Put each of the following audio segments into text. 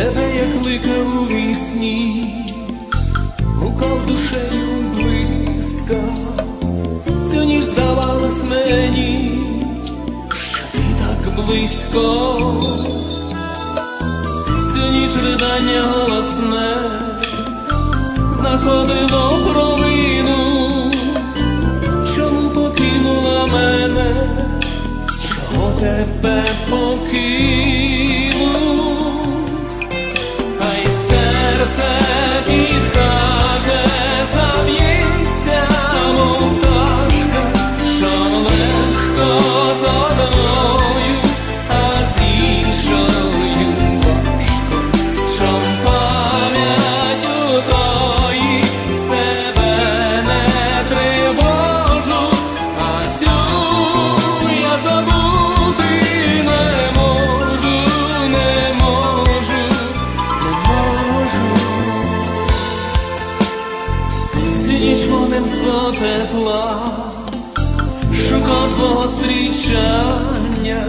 Тебе я кликав у вісні, близько, всю ніч ридання голосне, знаходило провину, чому покинула мене, чого тебе покинув? Хай серце підкаже, Шукав твого зустрічання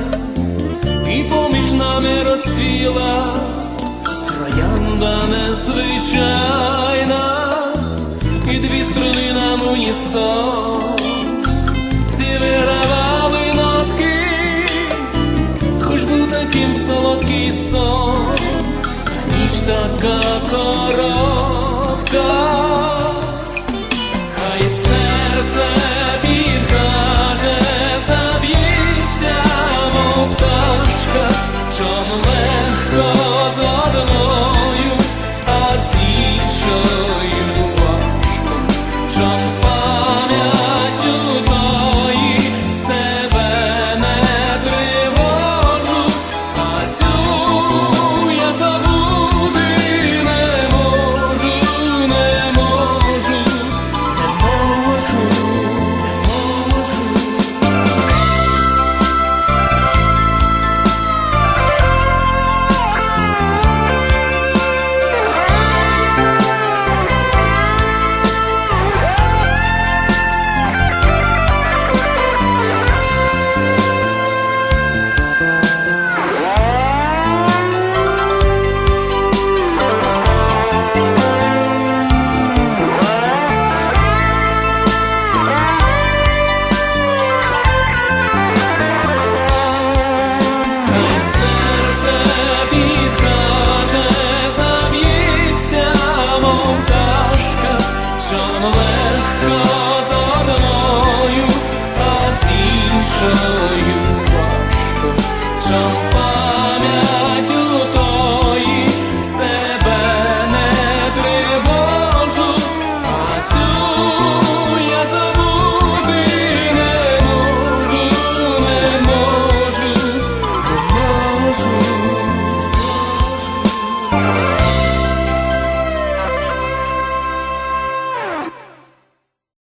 І поміж нами розцвіла Троянда незвичайна. І дві струни нам унісон. Всі вигравали нотки Хоч був таким солодкий сон, ніч така коротка,